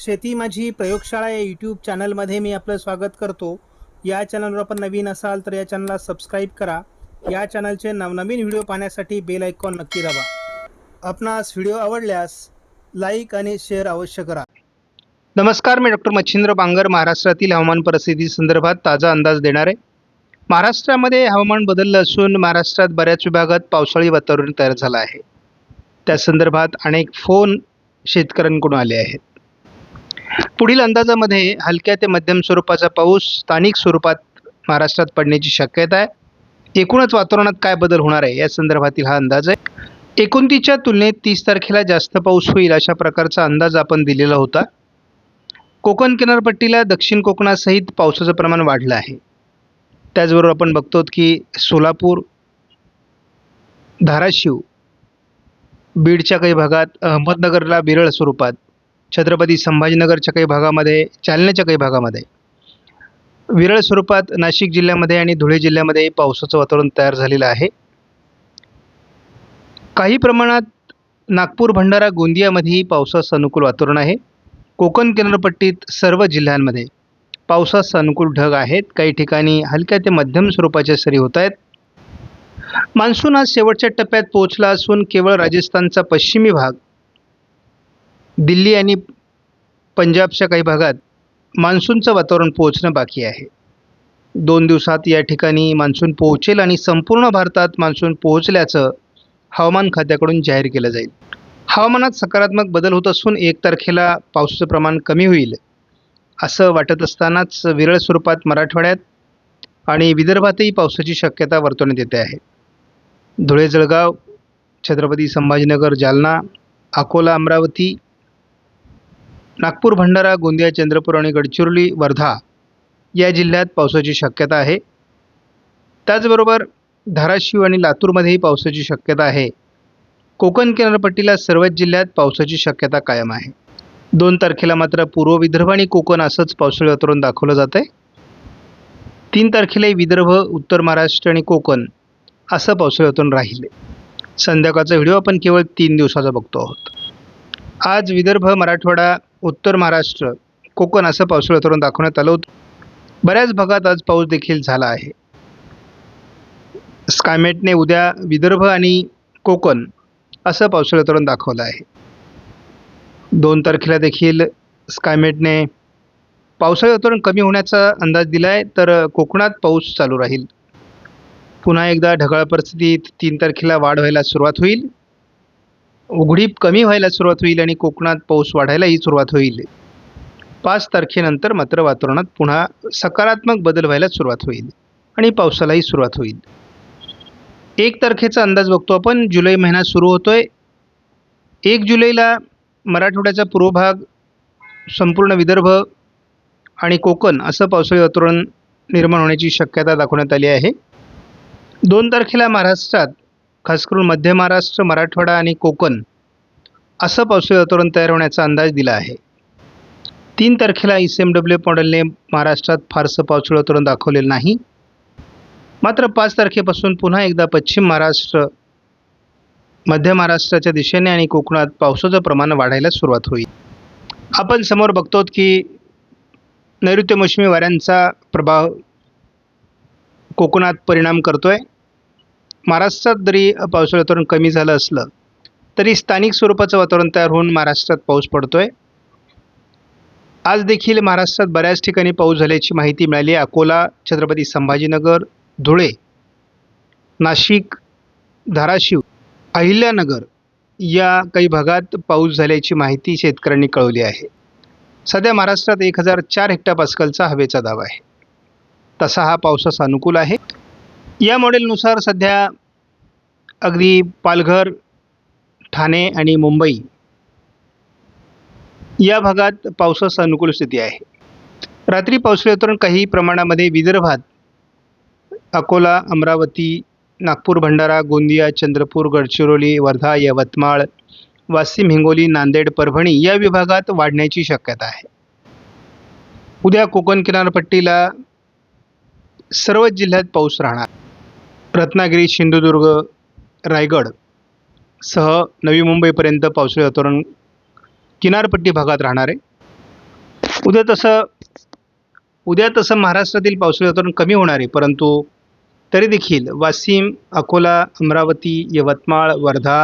शेती माझी प्रयोगशाळा या यूट्यूब चॅनलमध्ये मी आपलं स्वागत करतो. या चॅनलवर आपण नवीन असाल तर या चॅनलला सबस्क्राईब करा. या चॅनलचे नवनवीन व्हिडिओ पाहण्यासाठी बेल आयकॉन नक्की दाबा. आपणास व्हिडिओ आवडल्यास लाईक आणि शेअर अवश्य करा. नमस्कार मी डॉक्टर मच्छिंद्र बांगर महाराष्ट्रातील हवामान परिस्थिती संदर्भात ताजा अंदाज देणार. आहे महाराष्ट्रामध्ये हवामान बदललं असून महाराष्ट्रात बऱ्याच विभागात पावसाळी वातावरण तयार झालं आहे. त्या संदर्भात अनेक फोन शेतकऱ्यांकडून आले आहेत. पुढील अंदाजामध्ये हलक्या ते मध्यम स्वरूपाचा पाऊस स्थानिक स्वरूपात महाराष्ट्रात पडण्याची शक्यता आहे. एकूणच वातावरणात काय बदल होणार आहे या संदर्भातील हा अंदाज आहे. एकोणतीसच्या तुलनेत तीस तारखेला जास्त पाऊस होईल अशा प्रकारचा अंदाज आपण दिलेला होता. कोकण किनारपट्टीला दक्षिण कोकणासहित पावसाचं प्रमाण वाढलं आहे. त्याचबरोबर आपण बघतो की सोलापूर धाराशिव बीडच्या काही भागात अहमदनगरला विरळ स्वरूपात छत्रपती संभाजीनगरच्या काही भागामध्ये जालन्याच्या काही भागामध्ये. विरळ स्वरूपात नाशिक जिल्ह्यामध्ये आणि धुळे जिल्ह्यामध्ये पावसाचं वातावरण तयार झालेलं आहे. काही प्रमाणात नागपूर भंडारा गोंदियामध्येही पावसाचं अनुकूल वातावरण आहे. कोकण किनारपट्टीत सर्व जिल्ह्यांमध्ये पावसास अनुकूल ढग आहेत. काही ठिकाणी हलक्या ते मध्यम स्वरूपाच्या सरी होत आहेत. मान्सून आज शेवटच्या टप्प्यात पोहोचला असून केवळ राजस्थानचा पश्चिमी भाग दिल्ली आणि पंजाबच्या काही भागात मान्सूनचं वातावरण पोहोचणं बाकी आहे. दोन दिवसात या ठिकाणी मान्सून पोहोचेल आणि संपूर्ण भारतात मान्सून पोहोचल्याचं हवामान खात्याकडून जाहीर केलं जाईल. हवामानात सकारात्मक बदल होत असून एक तारखेला पावसाचं प्रमाण कमी होईल असं वाटत असतानाच विरळ स्वरूपात मराठवाड्यात आणि विदर्भातही पावसाची शक्यता वर्तवण्यात येते आहे. धुळे जळगाव छत्रपती संभाजीनगर जालना अकोला अमरावती नागपूर भंडारा गोंदिया चंद्रपूर आणि गडचिरोली वर्धा या जिल्ह्यात पावसाची शक्यता आहे. त्याचबरोबर धाराशिव आणि लातूरमध्येही पावसाची शक्यता आहे. कोकण किनारपट्टीला सर्वच जिल्ह्यात पावसाची शक्यता कायम आहे. दोन तारखेला मात्र पूर्व विदर्भ आणि कोकण असंच पावसाळी वातावरण दाखवलं जात आहे तीन तारखेलाही विदर्भ उत्तर महाराष्ट्र आणि कोकण असं पावसाळी वातावरण राहिले. संध्याकाळचा व्हिडिओ आपण केवळ तीन दिवसाचा बघतो आहोत. आज विदर्भ मराठवाडा उत्तर महाराष्ट्र कोकण असं पावसाळी तरुण दाखवण्यात आलं होतं. बऱ्याच भागात आज पाऊस देखील झाला आहे. स्कायमेटने उद्या विदर्भ आणि कोकण असं पावसाळी तरुण दाखवलं आहे. दोन तारखेला देखील स्कायमेटने पावसाळी वातावरण कमी होण्याचा अंदाज दिला आहे तर कोकणात पाऊस चालू राहील. पुन्हा एकदा ढगाळ परिस्थितीत तीन तारखेला वाढ व्हायला सुरुवात होईल. उघडीप कमी व्हायला सुरुवात होईल आणि कोकणात पाऊस वाढायलाही सुरुवात होईल. पाच तारखेनंतर मात्र वातावरणात पुन्हा सकारात्मक बदल व्हायला सुरुवात होईल आणि पावसालाही सुरुवात होईल. एक तारखेचा अंदाज बघतो आपण. जुलै महिना सुरू होतोय. एक जुलैला मराठवाड्याचा पूर्व भाग संपूर्ण विदर्भ आणि कोकण असं पावसाळी वातावरण निर्माण होण्याची शक्यता दाखवण्यात आली आहे. दोन तारखेला महाराष्ट्रात खास करून मध्य महाराष्ट्र मराठवाडा आणि कोकण असं पावसाळी वातावरण तयार होण्याचा अंदाज दिला आहे. तीन तारखेला एस एम डब्ल्यू मॉडेलने महाराष्ट्रात फारसं पावसाळी वातावरण दाखवलेलं नाही. मात्र पाच तारखेपासून पुन्हा एकदा पश्चिम महाराष्ट्र मध्य महाराष्ट्राच्या दिशेने आणि कोकणात पावसाचं प्रमाण वाढायला सुरुवात होईल. आपण समोर बघतो की नैऋत्य मोसमी वाऱ्यांचा प्रभाव कोकणात परिणाम करतोय. महाराष्ट्रात जरी पावसाळी वातावरण कमी झालं असलं तरी स्थानिक स्वरूपाचं वातावरण तयार होऊन महाराष्ट्रात पाऊस पडतो आहे आज देखील महाराष्ट्रात बऱ्याच ठिकाणी पाऊस झाल्याची माहिती मिळाली. आहे अकोला छत्रपती संभाजीनगर धुळे नाशिक धाराशिव अहिल्यानगर या काही भागात पाऊस झाल्याची माहिती शेतकऱ्यांनी कळवली आहे. सध्या महाराष्ट्रात एक हजार चार हेक्टर पास्कलचा हवेचा दाब आहे. तसा हा पावसास अनुकूल आहे. या मॉडेलनुसार सध्या अगदी पालघर ठाणे आणि मुंबई या भागात पावसास अनुकूल स्थिती आहे. रात्री पावसाळ्यातून काही प्रमाणामध्ये विदर्भात अकोला अमरावती नागपूर भंडारा गोंदिया चंद्रपूर गडचिरोली वर्धा यवतमाळ वाशिम हिंगोली नांदेड परभणी या विभागात वाढण्याची शक्यता आहे. उद्या कोकण किनारपट्टीला सर्वच जिल्ह्यात पाऊस राहणार. रत्नागिरी सिंधुदुर्ग रायगड सह नवी मुंबईपर्यंत पावसाळी वातावरण किनारपट्टी भागात राहणार. आहे उद्या तसं उद्या तसं महाराष्ट्रातील पावसाळी वातावरण कमी होणार आहे परंतु तरी देखील वाशिम अकोला अमरावती यवतमाळ वर्धा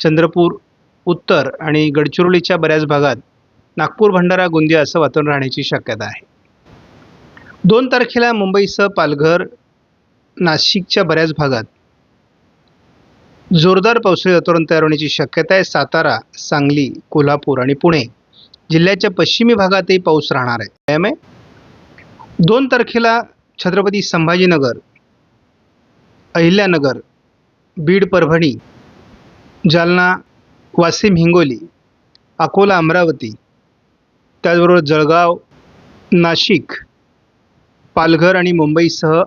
चंद्रपूर उत्तर आणि गडचिरोलीच्या बऱ्याच भागात नागपूर भंडारा गोंदिया असं वातावरण राहण्याची शक्यता आहे. दोन तारखेला मुंबईसह पालघर नाशिकच्या बऱ्याच भागात. जोरदार पावसाळी वातावरण तयार होण्याची शक्यता आहे सातारा सांगली कोल्हापूर आणि पुणे. जिल्ह्याच्या पश्चिमी भागातही पाऊस राहणार आहे. त्यामुळे दोन तारखेला छत्रपती संभाजीनगर अहिल्यानगर बीड परभणी जालना वाशिम हिंगोली अकोला अमरावती त्याचबरोबर जळगाव नाशिक पालघर आणि मुंबईसह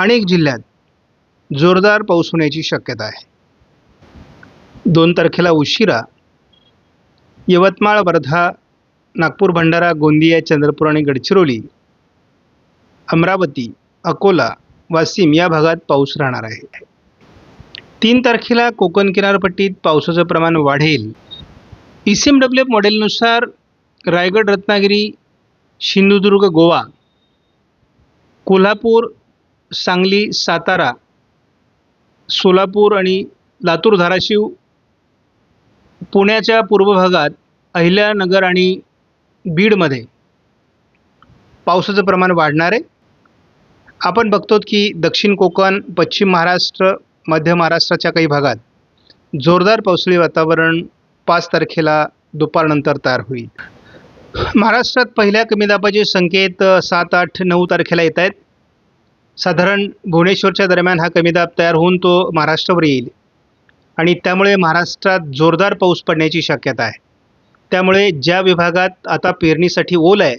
अनेक जिल्ह्यात जोरदार पाऊस होण्याची शक्यता आहे. दोन तारखेला उशिरा यवतमाळ वर्धा नागपूर भंडारा गोंदिया चंद्रपूर आणि गडचिरोली अमरावती अकोला वाशिम या भागात पाऊस राहणार आहे. तीन तारखेला कोकण किनारपट्टीत पावसाचं प्रमाण वाढेल. E C M W F मॉडेलनुसार Raigad Ratnagiri Sindhudurg Goa Kolhapur Sangli Satara Solapur आणि लातूर धाराशिव पुण्याच्या पूर्व भागात अहिल्यानगर आणि बीडमध्ये पावसाचं प्रमाण वाढणार आहे. आपण बघतो की दक्षिण कोकण पश्चिम महाराष्ट्र मध्य महाराष्ट्राच्या काही भागात जोरदार पावसाळी वातावरण पाच तारखेला दुपारनंतर तयार होईल. महाराष्ट्रात पहिल्या कमी दाबाचे संकेत सात आठ नऊ तारखेला येत आहेत. साधारण भुवनेश्वरच्या दरम्यान हा कमी दाब तयार होऊन तो महाराष्ट्रावर येईल. आणि त्यामुळे महाराष्ट्रात जोरदार पाऊस पडण्याची शक्यता आहे. त्यामुळे ज्या विभागात आता पेरणीसाठी ओल आहे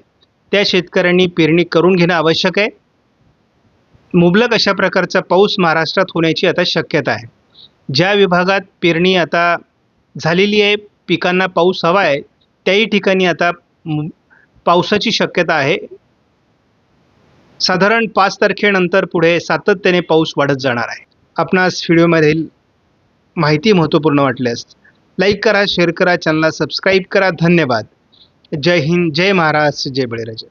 त्या शेतकऱ्यांनी पेरणी करून घेणं आवश्यक आहे. मुबलक अशा प्रकारचा पाऊस महाराष्ट्रात होण्याची आता शक्यता आहे. ज्या विभागात पेरणी आता झालेली आहे पिकांना पाऊस हवा आहे त्याही ठिकाणी आता पावसाची शक्यता आहे. साधारण पाच तारखेनंतर पुढे सातत्याने पाऊस वाढत जाणार आहे. आपणास व्हिडिओमधील माहिती महत्त्वपूर्ण वाटल्यास लाईक करा शेअर करा चॅनलला सबस्क्राईब करा. धन्यवाद. जय हिंद जय महाराष्ट्र जय बळीराजा.